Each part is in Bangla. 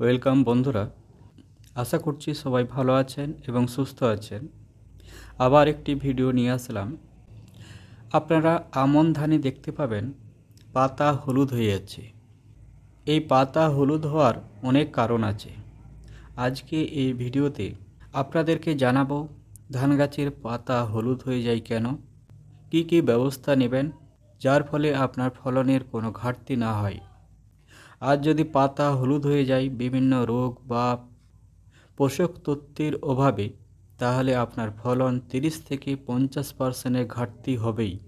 ওয়েলকাম বন্ধুরা। আশা করছি সবাই ভালো আছেন এবং সুস্থ আছেন। আবার একটি ভিডিও নিয়ে আসলাম। আপনারা আমন ধানে দেখতে পাবেন পাতা হলুদ হয়ে যাচ্ছে এই পাতা হলুদ হওয়ার অনেক কারণ আছে। আজকে এই ভিডিওতে আপনাদেরকে জানাব, ধান গাছের পাতা হলুদ হয়ে যায় কেন? কী কী ব্যবস্থা নেবেন? যার ফলে আপনার ফলনের কোনো ঘাটতি না হয়। আর যদি পাতা হলুদ হয়ে যায়, বিভিন্ন রোগ বা পোষক তত্ত্বের অভাবে, তাহলে আপনার ফলন তিরিশ থেকে পঞ্চাশ পার্সেন্টের ঘাটতি হবেই।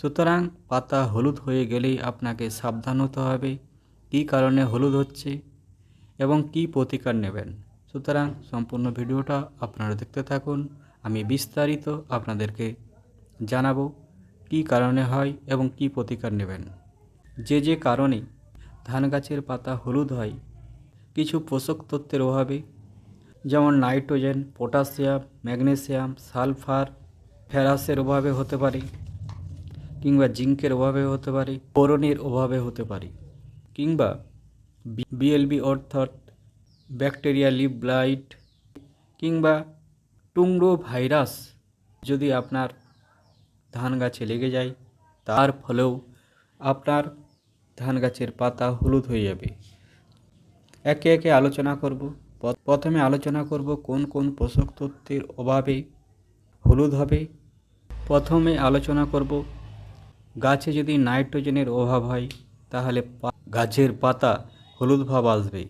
সুতরাং পাতা হলুদ হয়ে গেলেই আপনাকে সাবধান হতে হবে, কী কারণে হলুদ হচ্ছে এবং কী প্রতিকার নেবেন। সুতরাং সম্পূর্ণ ভিডিওটা আপনারা দেখতে থাকুন, আমি বিস্তারিত আপনাদেরকে জানাব, কী কারণে হয় এবং কী প্রতিকার নেবেন। যে যে কারণে ধান গাছের পাতা হলুদ হয়। কিছু পোষক তত্ত্বের অভাবে, যেমন নাইট্রোজেন, পটাশিয়াম, ম্যাগনেসিয়াম, সালফার ফেরাসের অভাবে হতে পারে কিংবা জিঙ্কের অভাবে হতে পারে, বোরনের অভাবে হতে পারে কিংবা বিএলবি অর্থাৎ ব্যাকটেরিয়া লিভ ব্লাইট কিংবা টুংরো ভাইরাস যদি আপনার ধান গাছে লেগে যায়, তার ফলেও আপনার ধান গাছের পাতা হলুদ হয়ে যাবে। একে একে আলোচনা করব। প্রথমে আলোচনা করব কোন কোন পোষক তত্ত্বের অভাবে হলুদ হবে। প্রথমে আলোচনা করব গাছে যদি নাইট্রোজেনের অভাব হয়, তাহলে গাছের পাতা হলুদ ভাব আসবে।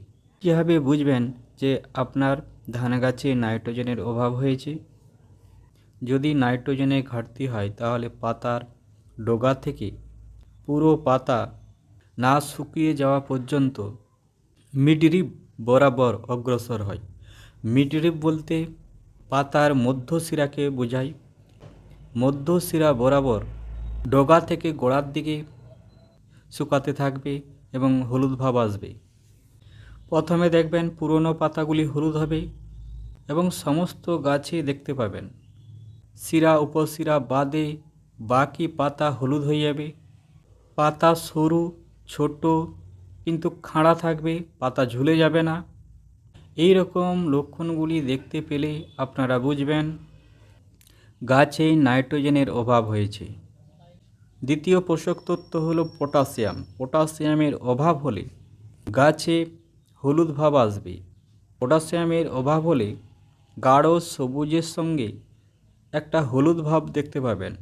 কীভাবে বুঝবেন যে আপনার ধান গাছে নাইট্রোজেনের অভাব হয়েছে? যদি নাইট্রোজেনের ঘাটতি হয়, তাহলে পাতার ডোগা থেকে পুরো পাতা না শুকিয়ে যাওয়া পর্যন্ত মিডরিপ বরাবর অগ্রসর হয়। মিডরিপ বলতে পাতার মধ্যশিরাকে বোঝায়। মধ্যশিরা বরাবর ডগা থেকে গোড়ার দিকে শুকাতে থাকবে এবং হলুদ ভাব আসবে। প্রথমে দেখবেন পুরনো পাতাগুলি হলুদ হবে এবং সমস্ত গাছে দেখতে পাবেন। শিরা, উপশিরা বাদে বাকি পাতা হলুদ হয়ে যাবে। পাতা সরু ছোট কিন্তু খাঁড়া থাকবে, পাতা ঝুলে যাবে না। এই রকম লক্ষণগুলি দেখতে পেলে আপনারা বুঝবেন, গাছে নাইট্রোজেনের অভাব হয়েছে। দ্বিতীয় পোষক তত্ত্ব হলো পটাশিয়াম। পটাশিয়ামের অভাব হলে গাছে হলুদ ভাব আসবে। পটাশিয়ামের অভাব হলে গাঢ় সবুজের সঙ্গে একটা হলুদ ভাব দেখতে পাবেন।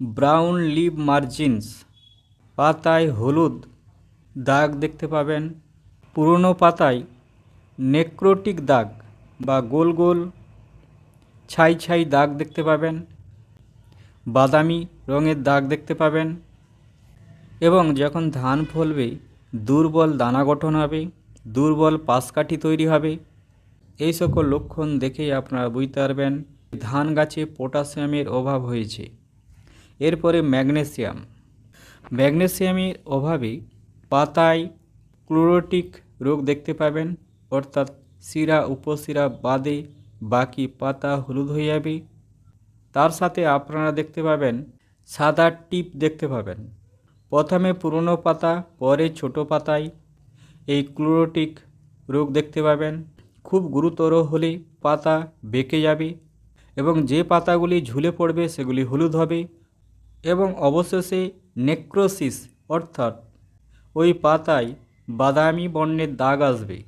ব্রাউন লিভ মার্জিনস পাতায় হলুদ। দাগ দেখতে পাবেন। পুরনো পাতায় নেক্রোটিক দাগ বা গোল গোল ছাই ছাই দাগ দেখতে পাবেন। বাদামি রঙের দাগ দেখতে পাবেন। এবং যখন ধান ফলবে, দুর্বল দানা গঠন হবে, দুর্বল পাশকাঠি তৈরি হবে। এই সকল লক্ষণ দেখেই আপনারা বুঝতে পারবেন ধান গাছে পটাশিয়ামের অভাব হয়েছে। এরপরে ম্যাগনেসিয়াম। ম্যাগনেসিয়ামের অভাবে পাতায় ক্লোরোটিক রোগ দেখতে পাবেন, অর্থাৎ শিরা, উপশিরা বাদে বাকি পাতা হলুদ হয়ে যাবে। তার সাথে আপনারা দেখতে পাবেন সাদা টিপ দেখতে পাবেন। প্রথমে পুরনো পাতা, পরে ছোট পাতায় এই ক্লোরোটিক রোগ দেখতে পাবেন। খুব গুরুতর হলে পাতা বেঁকে যাবে এবং যে পাতাগুলি ঝুলে পড়বে সেগুলি হলুদ হবে। এবং অবশেষে নেক্রোসিস, অর্থাৎ ওই পাতায় বাদামি বর্ণের দাগ আসবে।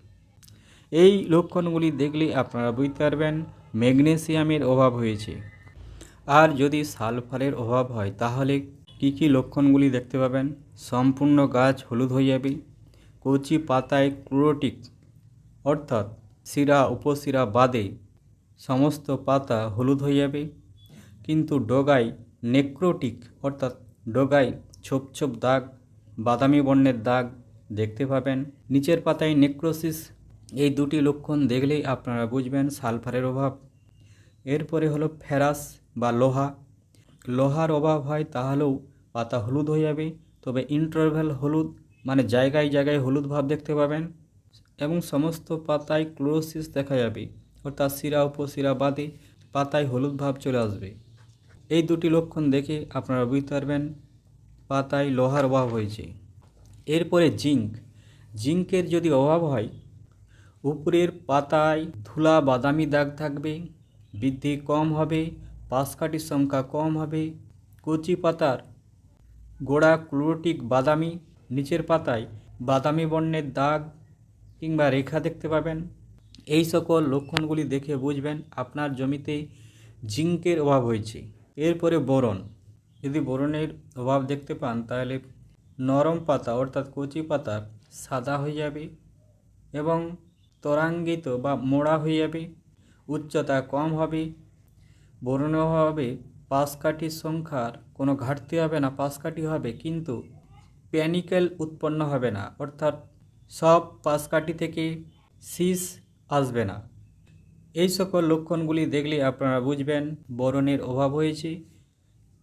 এই লক্ষণগুলি দেখলে আপনারা বুঝতে পারবেন, ম্যাগনেসিয়ামের অভাব হয়েছে। আর যদি সালফারের অভাব হয়, তাহলে কী কী লক্ষণগুলি দেখতে পাবেন? সম্পূর্ণ গাছ হলুদ হয়ে যাবে। কচি পাতায় ক্লোরোটিক, অর্থাৎ শিরা, উপশিরা বাদে সমস্ত পাতা হলুদ হয়ে যাবে। কিন্তু ডগায় নেক্রোটিক, অর্থাৎ ডগায় ছোপ ছোপ দাগ, বাদামি বর্ণের দাগ দেখতে পাবেন। নিচের পাতায় নেক্রোসিস, এই দুটি লক্ষণ দেখলেই আপনারা বুঝবেন সালফারের অভাব। এরপরে হলো ফেরাস বা লোহা। লোহার অভাব হয় তাহলেও পাতা হলুদ হয়ে যাবে, তবে ইন্টারভেল হলুদ মানে জায়গায় জায়গায় হলুদ ভাব দেখতে পাবেন এবং সমস্ত পাতায় ক্লোরোসিস দেখা যাবে, অর্থাৎ শিরা, উপশিরা বাদে পাতায় হলুদ ভাব চলে আসবে। এই দুটি লক্ষণ দেখে আপনারা বুঝতে পারবেন পাতায় লোহার অভাব হয়েছে। এরপরে জিঙ্ক। জিঙ্কের যদি অভাব হয়, উপরের পাতায় ধুলা বাদামি দাগ থাকবে, বৃদ্ধি কম হবে, পাশকাঠির সংখ্যা কম হবে, কচি পাতার গোড়া ক্লোরোটিক বাদামি, নিচের পাতায় বাদামি বর্ণের দাগ কিংবা রেখা দেখতে পাবেন। এই সকল লক্ষণগুলি দেখে বুঝবেন আপনার জমিতে জিঙ্কের অভাব হয়েছে। এরপরে বোরন। যদি বোরনের অভাব দেখতে পান, তাহলে নরম পাতা, অর্থাৎ কচি পাতা, সাদা হয়ে যাবে এবং ত্বরাঙ্গিত বা মোড়া হয়ে যাবে, উচ্চতা কম হবে বরণ হবে পাশকাঠির সংখ্যার কোনো ঘাটতি হবে না পাশকাঠি হবে, কিন্তু প্যানিক্যাল উৎপন্ন হবে না, অর্থাৎ সব পাশকাঠি থেকে শীষ আসবে না। এই সকল লক্ষণগুলি দেখলে আপনারা বুঝবেন, বরণের অভাব হয়েছে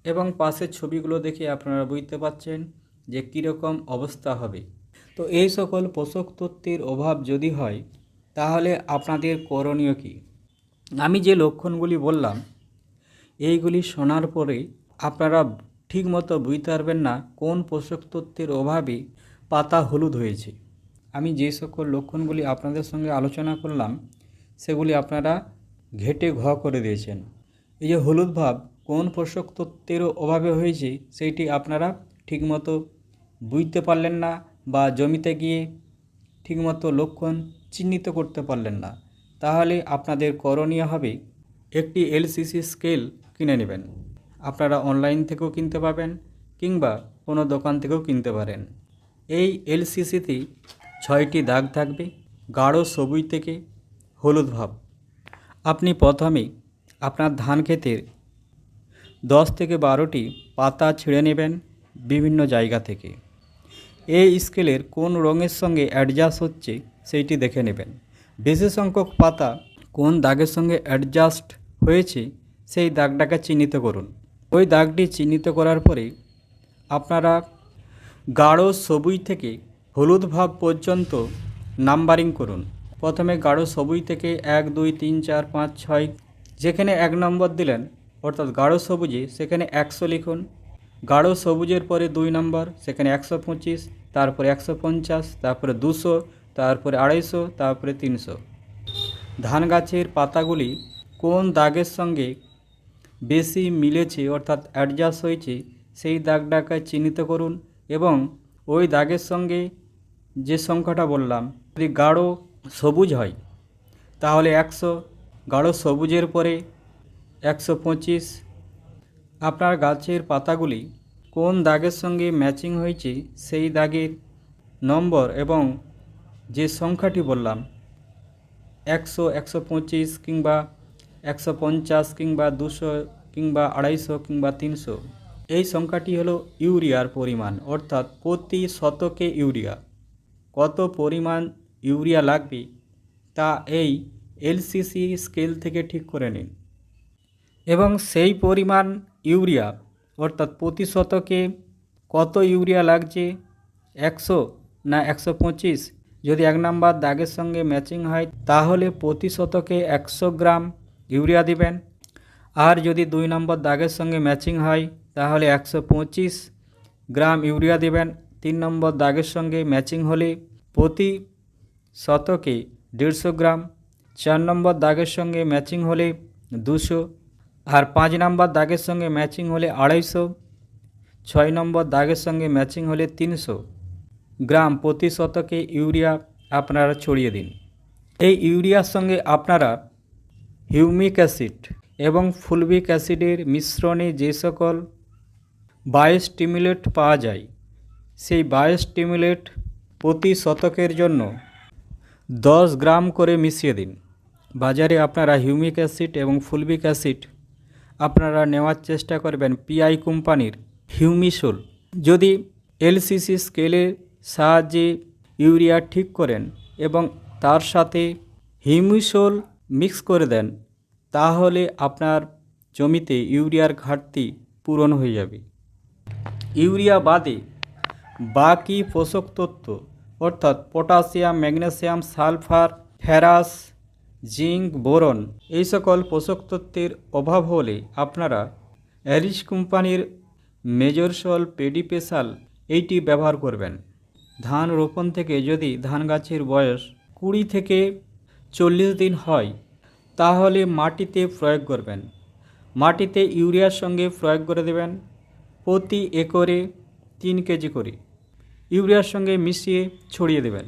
এবং পাশের ছবিগুলো দেখে আপনারা বুঝতে পারছেন যে কীরকম অবস্থা হবে। তো এই সকল পোষক তত্ত্বের অভাব যদি হয়, তাহলে আপনাদের করণীয় কী? আমি যে লক্ষণগুলি বললাম, এইগুলি শোনার পরে আপনারা ঠিকমতো বুঝতে পারবেন না কোন পোষক তত্ত্বের অভাবে পাতা হলুদ হয়েছে। আমি যে সকল লক্ষণগুলি আপনাদের সঙ্গে আলোচনা করলাম সেগুলি আপনারা ঘেটে ঘ করে দিয়েছেন। এই যে হলুদ ভাব, কোন পোষক তত্ত্বেরও অভাবে হয়েছে, সেইটি আপনারা ঠিকমতো বুঝতে পারলেন না বা জমিতে গিয়ে ঠিকমতো লক্ষণ চিহ্নিত করতে পারলেন না। তাহলে আপনাদের করণীয় হবে, একটি এলসিসি স্কেল কিনে নেবেন। আপনারা অনলাইন থেকেও কিনতে পাবেন কিংবা কোনো দোকান থেকেও কিনতে পারেন। এই এলসিসিতে ছয়টি দাগ থাকবে, গাঢ় সবুজ থেকে হলুদ ভাব। আপনি প্রথমে আপনার ধান ক্ষেতের দশ থেকে বারোটি পাতা ছিঁড়ে নেবেন বিভিন্ন জায়গা থেকে। এই স্কেলের কোন রঙের সঙ্গে অ্যাডজাস্ট হচ্ছে সেইটি দেখে নেবেন। বেশি সংখ্যক পাতা কোন দাগের সঙ্গে অ্যাডজাস্ট হয়েছে সেই দাগটাকে চিহ্নিত করুন। ওই দাগটি চিহ্নিত করার পরে আপনারা গাঢ় সবুজ থেকে হলুদ ভাব পর্যন্ত নাম্বারিং করুন। প্রথমে গাঢ় সবুজ থেকে এক, দুই, তিন, চার, পাঁচ, ছয়, যেখানে এক নম্বর দিলেন, অর্থাৎ গাঢ় সবুজে, সেখানে একশো লিখুন। গাঢ় সবুজের পরে দুই নম্বর, সেখানে একশো পঁচিশ, তারপরে একশো পঞ্চাশ, তারপরে দুশো, তারপরে আড়াইশো, তারপরে তিনশো। ধান গাছের পাতাগুলি কোন দাগের সঙ্গে বেশি মিলেছে, অর্থাৎ অ্যাডজাস্ট হয়েছে, সেই দাগটাকে চিহ্নিত করুন এবং ওই দাগের সঙ্গে যে সংখ্যাটা বললাম, যদি গাঢ় সবুজ হয়। তাহলে একশো গাঢ় সবুজের পরে একশো পঁচিশ। আপনার গাছের পাতাগুলি কোন দাগের সঙ্গে ম্যাচিং হয়েছে সেই দাগের নম্বর এবং যে সংখ্যাটি বললাম, একশো একশো পঁচিশ কিংবা একশো পঞ্চাশ কিংবা দুশো কিংবা আড়াইশো কিংবা তিনশো। এই সংখ্যাটি হলো ইউরিয়ার পরিমাণ, অর্থাৎ প্রতি শতকে ইউরিয়া। কত পরিমাণ ইউরিয়া লাগবে, তা এই এলসিসি স্কেল থেকে ঠিক করে নিন। এবং সেই পরিমাণ ইউরিয়া, অর্থাৎ প্রতি শতকে কত ইউরিয়া লাগছে? একশো না একশো পঁচিশ? যদি এক নাম্বার দাগের সঙ্গে ম্যাচিং হয়, তাহলে প্রতি শতকে একশো গ্রাম ইউরিয়া দিবেন। আর যদি দুই নম্বর দাগের সঙ্গে ম্যাচিং হয়, তাহলে একশো পঁচিশ গ্রাম ইউরিয়া দেবেন। তিন নম্বর দাগের সঙ্গে ম্যাচিং হলে প্রতি শতকে দেড়শো গ্রাম, চার নম্বর দাগের সঙ্গে ম্যাচিং হলে দুশো, আর পাঁচ নম্বর দাগের সঙ্গে ম্যাচিং হলে আড়াইশো, ছয় নম্বর দাগের সঙ্গে ম্যাচিং হলে তিনশো। গ্রাম প্রতি শতকে ইউরিয়া আপনারা ছড়িয়ে দিন। এই ইউরিয়ার সঙ্গে আপনারা হিউমিক অ্যাসিড এবং ফুলবিক অ্যাসিডের মিশ্রণে যে সকল বায়োস্টিমুলেট পাওয়া যায়, সেই বায়োস্টিমুলেট প্রতি শতকের জন্য দশ গ্রাম করে মিশিয়ে দিন। বাজারে আপনারা হিউমিক অ্যাসিড এবং ফুলবিক অ্যাসিড আপনারা নেওয়ার চেষ্টা করবেন পিআই কোম্পানির হিউমিসোল। যদি এলসিসি স্কেলের সাহায্যে ইউরিয়া ঠিক করেন এবং তার সাথে হিউমিসোল মিক্স করে দেন, তাহলে আপনার জমিতে ইউরিয়ার ঘাটতি পূরণ হয়ে যাবে। ইউরিয়া বাদে বাকি পোষক তত্ত্ব অর্থাৎ potassium, magnesium, sulphur, ferrous, zinc, boron এই সকল পোষক তত্ত্বের অভাব হলে আপনারা অ্যারিস কোম্পানির মেজরসল পেডিপেশাল এইটি ব্যবহার করবেন। ধান রোপণ থেকে যদি ধান গাছের বয়স কুড়ি থেকে চল্লিশ দিন হয়, তাহলে মাটিতে প্রয়োগ করবেন। মাটিতে ইউরিয়ার সঙ্গে প্রয়োগ করে দেবেন প্রতি একরে তিন কেজি করে। ইউরিয়ার সঙ্গে মিশিয়ে ছড়িয়ে দেবেন।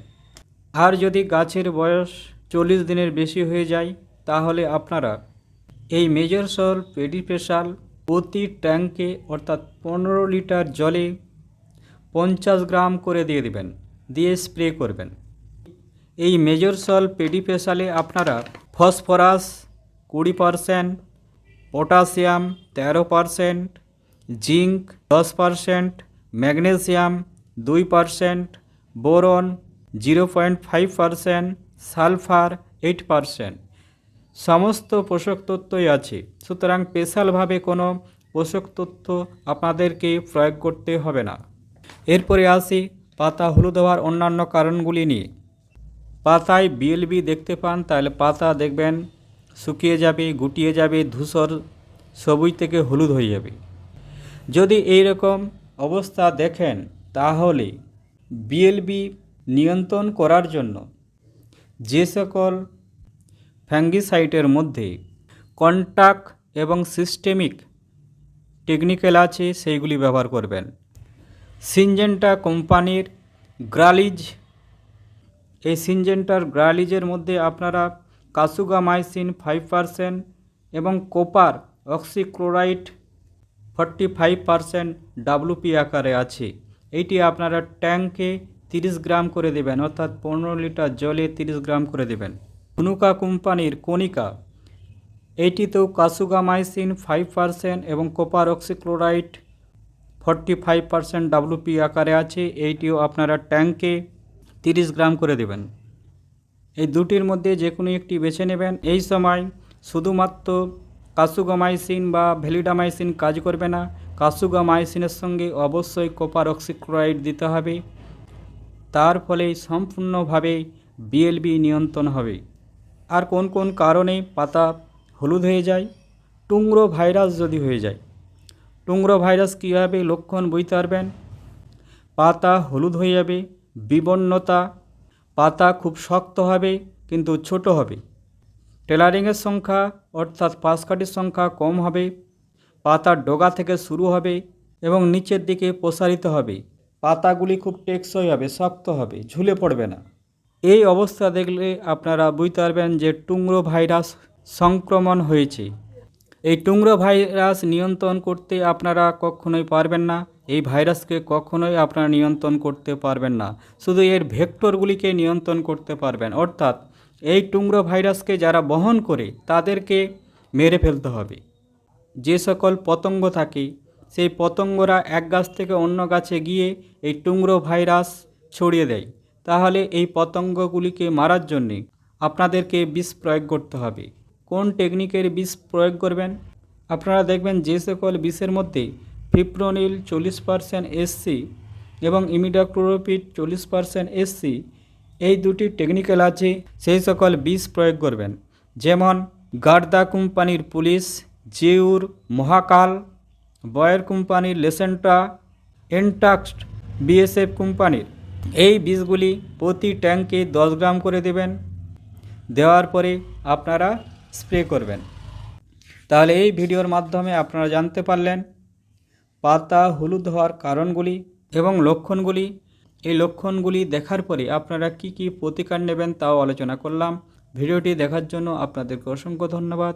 আর যদি গাছের বয়স চল্লিশ দিনের বেশি হয়ে যায়, তাহলে আপনারা এই মেজর সল পেডিপেশাল প্রতি ট্যাঙ্কে অর্থাৎ পনেরো লিটার জলে পঞ্চাশ গ্রাম করে দিয়ে দিবেন, দিয়ে স্প্রে করবেন। এই মেজর সল পেডিপেশালে আপনারা ফসফরাস কুড়ি পারসেন্ট পটাশিয়াম তেরো পারসেন্ট জিঙ্ক দশ পারসেন্ট ম্যাগনেসিয়াম দুই percent boron zero point five percent, sulphur eight percent. সমস্ত পোষক তত্ত্বই আছে। সুতরাং স্পেশালভাবে কোনো পোষক তথ্য আপনাদেরকে প্রয়োগ করতে হবে না। এরপরে আসি পাতা হলুদ হওয়ার অন্যান্য কারণগুলি নিয়ে। পাতায় বিএলবি দেখতে পান, তাহলে পাতা দেখবেন শুকিয়ে যাবে, গুটিয়ে যাবে, ধূসর সবুজ থেকে হলুদ হয়ে যাবে। যদি এই রকম অবস্থা দেখেন তাহলে বিএলবি নিয়ন্ত্রণ করার জন্য যে সকল ফ্যাঙ্গিসাইটের মধ্যে কন্টাক্ট এবং সিস্টেমিক টেকনিক্যাল আছে, সেইগুলি ব্যবহার করবেন। সিনজেন্টা কোম্পানির গ্রালিজ এই সিনজেন্টার গ্রালিজের মধ্যে আপনারা কাসুগামাইসিন ফাইভ পারসেন্ট এবং copper oxychloride forty five percent WP আকারে আছে। এইটি আপনারা ট্যাঙ্কে তিরিশ গ্রাম করে দেবেন, অর্থাৎ পনেরো লিটার জলে তিরিশ গ্রাম করে দেবেন। হুনুকা কোম্পানির কণিকা, এইটিতেও কাসুগামাইসিন ফাইভ পারসেন্ট এবং copper oxychloride forty five percent WP আকারে আছে, এইটিও আপনারা ট্যাঙ্কে তিরিশ গ্রাম করে দেবেন। এই দুটির মধ্যে যে কোনো একটি বেছে নেবেন। এই সময় শুধুমাত্র কাসুগামাইসিন বা ভ্যালিডামাইসিন কাজ করবে না কাসুগামাইসিনের সঙ্গে অবশ্যই কোপার অক্সিক্লোরাইড দিতে হবে। তার ফলে সম্পূর্ণভাবে বিএলবি নিয়ন্ত্রণ হবে। আর কোন কোন কারণে পাতা হলুদ হয়ে যায়? টুংরো ভাইরাস যদি হয়ে যায়, টুংরো ভাইরাস কীভাবে লক্ষণ বুঝতে পারবেন? পাতা হলুদ হয়ে যাবে বিবন্নতা পাতা খুব শক্ত হবে, কিন্তু ছোট হবে। টেলারিংয়ের সংখ্যা অর্থাৎ পাশকাঠির সংখ্যা কম হবে। পাতার ডগা থেকে শুরু হবে এবং নিচের দিকে প্রসারিত হবে। পাতাগুলি খুব টেকসই হবে, শক্ত হবে, ঝুলে পড়বে না। এই অবস্থা দেখলে আপনারা বুঝতে পারবেন যে টুংরো ভাইরাস সংক্রমণ হয়েছে। এই টুংরো ভাইরাস নিয়ন্ত্রণ করতে আপনারা কখনোই পারবেন না। এই ভাইরাসকে কখনোই আপনারা নিয়ন্ত্রণ করতে পারবেন না। শুধু এর ভেক্টরগুলিকে নিয়ন্ত্রণ করতে পারবেন। অর্থাৎ এই টুংরো ভাইরাসকে যারা বহন করে, তাদেরকে মেরে ফেলতে হবে। যে সকল পতঙ্গ থাকে, সেই পতঙ্গরা এক গাছ থেকে অন্য গাছে গিয়ে এই টুংরো ভাইরাস ছড়িয়ে দেয়। তাহলে এই পতঙ্গগুলিকে মারার জন্যে আপনাদেরকে বিষ প্রয়োগ করতে হবে। কোন টেকনিকের বিষ প্রয়োগ করবেন? আপনারা দেখবেন যে সকল বিষের মধ্যে ফিপ্রোনিল চল্লিশ পারসেন্ট এসসি এবং ইমিডাক্লোরোপিড চল্লিশ পারসেন্ট এসসি এই দুটি টেকনিক্যাল আছে, সেই সকল বিষ প্রয়োগ করবেন। যেমন গার্দা কোম্পানির পুলিশ জিউর মহাকাল, বয়ের কোম্পানির লেসেন্টা, এনটাক্সট বিএসএফ কোম্পানির। এই বীজগুলি প্রতি ট্যাঙ্কে দশ গ্রাম করে দেবেন। দেওয়ার পরে আপনারা স্প্রে করবেন। তাহলে এই ভিডিওর মাধ্যমে আপনারা জানতে পারলেন পাতা হলুদ হওয়ার কারণগুলি এবং লক্ষণগুলি। এই লক্ষণগুলি দেখার পরে আপনারা কি কি প্রতিকার নেবেন তাও আলোচনা করলাম। ভিডিওটি দেখার জন্য আপনাদেরকে অসংখ্য ধন্যবাদ।